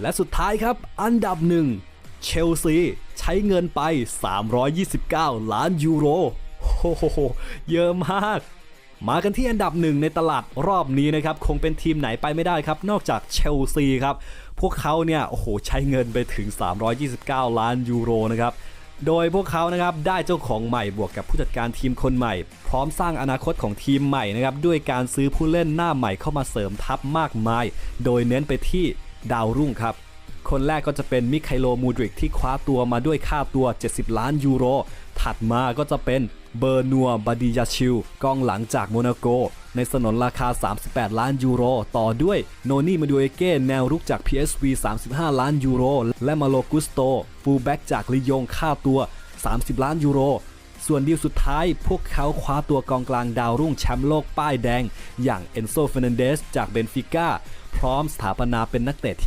และสุดท้ายครับ อันดับหนึ่งเชลซีใช้เงินไป 329 ล้านยูโรโอ้โหเยอะมาก มากันที่อันดับหนึ่งในตลาดรอบนี้นะครับ คงเป็นทีมไหนไปไม่ได้ครับ นอกจากเชลซีครับ พวกเขาเนี่ย โอ้โห ใช้เงินไปถึง 329 ล้านยูโรนะครับโดยพวกเขานะครับได้เจ้าของใหม่บวกกับผู้จัดการทีมคนใหม่ พร้อมสร้างอนาคตของทีมใหม่นะครับด้วยการซื้อผู้เล่นหน้าใหม่เข้ามาเสริมทัพมากมาย โดยเน้นไปที่ ดาวรุ่งครับ คนแรกก็จะเป็นมิคาโลมูดริกที่คว้าตัวมาด้วยค่าตัว 70 ล้านยูโร ถัดมาก็จะเป็นเบอร์นัวบาดิยาชิลกองหลังจากโมนาโก ในสนนราคา 38 ล้านยูโร ต่อด้วยโนนี่มาดูเอเก้แนวรุกจาก PSV 35 ล้านยูโร และมาโลกุสโต ฟูลแบ็กจากลิยงค่าตัว 30 ล้านยูโร ส่วนดีลสุดท้าย พวกเขาคว้าตัวกองกลางดาวรุ่งแชมป์โลกป้ายแดง อย่างเอนโซเฟรนันเดสจากเบนฟิก้า พร้อมสถาปนาเป็นนักเตะที่